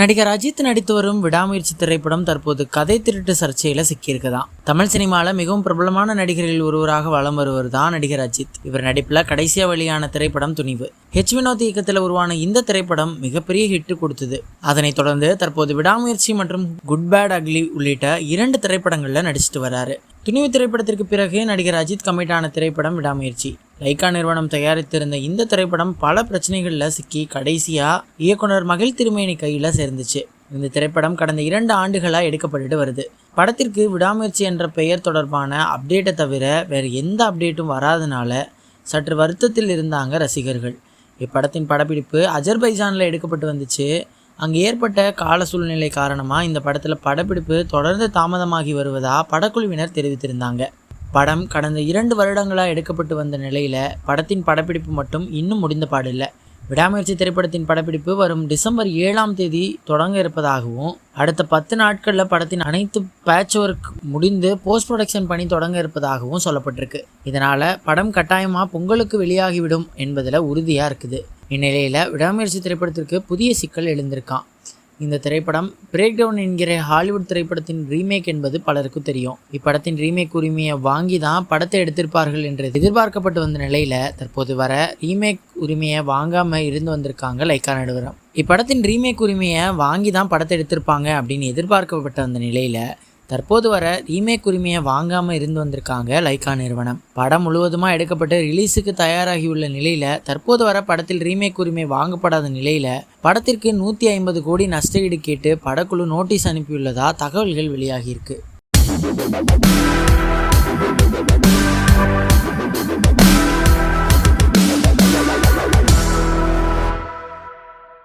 நடிகர் அஜித் நடித்து வரும் விடாமுயற்சி திரைப்படம் தற்போது கதை திருட்டு சர்ச்சையில சிக்கியிருக்குதான் தமிழ் சினிமாவில் மிகவும் பிரபலமான நடிகர்களில் ஒருவராக வலம் வருவர் தான் நடிகர் அஜித். இவர் நடிப்பில் கடைசியா வெளியான திரைப்படம் துணிவு. ஹெச் வினோத் இயக்கத்தில் உருவான இந்த திரைப்படம் மிகப்பெரிய ஹிட் கொடுத்தது. அதனைத் தொடர்ந்து தற்போது விடாமுயற்சி மற்றும் குட் பேட் அக்லி உள்ளிட்ட இரண்டு திரைப்படங்களில் நடிச்சிட்டு வராரு. துணிவு திரைப்படத்திற்கு பிறகு நடிகர் அஜித் கமிட்டான திரைப்படம் விடாமுயற்சி. லைக்கா நிறுவனம் தயாரித்திருந்த இந்த திரைப்படம் பல பிரச்சனைகளில் சிக்கி கடைசியாக இயக்குனர் மகிழ் திருமேனி கையில் சேர்ந்துச்சு. இந்த திரைப்படம் கடந்த இரண்டு ஆண்டுகளாக எடுக்கப்பட்டுட்டு வருது. படத்திற்கு விடாமுயற்சி என்ற பெயர் தொடர்பான அப்டேட்டை தவிர வேறு எந்த அப்டேட்டும் வராதனால சற்று வருத்தத்தில் இருந்தாங்க ரசிகர்கள். இப்படத்தின் படப்பிடிப்பு அஜர்பைஜானில் எடுக்கப்பட்டு வந்துச்சு. அங்கே ஏற்பட்ட கால சூழ்நிலை காரணமாக இந்த படத்தில் படப்பிடிப்பு தொடர்ந்து தாமதமாகி வருவதாக படக்குழுவினர் தெரிவித்திருந்தாங்க. படம் கடந்த இரண்டு வருடங்களாக எடுக்கப்பட்டு வந்த நிலையில் படத்தின் படப்பிடிப்பு மட்டும் இன்னும் முடிந்த பாடில்லை. விடாமுயற்சி திரைப்படத்தின் படப்பிடிப்பு வரும் டிசம்பர் ஏழாம் தேதி தொடங்க இருப்பதாகவும் அடுத்த பத்து நாட்களில் படத்தின் அனைத்து பேட்ச் ஒர்க் முடிந்து போஸ்ட் ப்ரொடக்ஷன் பணி தொடங்க இருப்பதாகவும் சொல்லப்பட்டிருக்கு. இதனால் படம் கட்டாயமாக பொங்கலுக்கு வெளியாகிவிடும் என்பதில் உறுதியாக இருக்குது. இந்நிலையில் விடாமுயற்சி திரைப்படத்திற்கு புதிய சிக்கல் எழுந்திருக்கான் இந்த திரைப்படம் பிரேக் டவுன் என்கிற ஹாலிவுட் திரைப்படத்தின் ரீமேக் என்பது பலருக்கும் தெரியும். இப்படத்தின் ரீமேக் உரிமையை வாங்கி தான் படத்தை எடுத்திருப்பார்கள் என்று எதிர்பார்க்கப்பட்டு வந்த நிலையில் தற்போது வர ரீமேக் உரிமையை வாங்காமல் இருந்து வந்திருக்காங்க லைக்கா நடுவரம். இப்படத்தின் ரீமேக் உரிமையை வாங்கி தான் படத்தை எடுத்திருப்பாங்க அப்படின்னு எதிர்பார்க்கப்பட்ட அந்த நிலையில் தற்போது வர ரீமேக் உரிமையை வாங்காமல் இருந்து வந்திருக்காங்க லைக்கா நிறுவனம். படம் முழுவதுமாக எடுக்கப்பட்டு ரிலீஸுக்கு தயாராகியுள்ள நிலையில் தற்போது வர படத்தில் ரீமேக் உரிமை வாங்கப்படாத நிலையில் படத்திற்கு நூற்றி ஐம்பது கோடி நஷ்டஈடு கேட்டு படக்குழு நோட்டீஸ் அனுப்பியுள்ளதா தகவல்கள் வெளியாகியிருக்கு.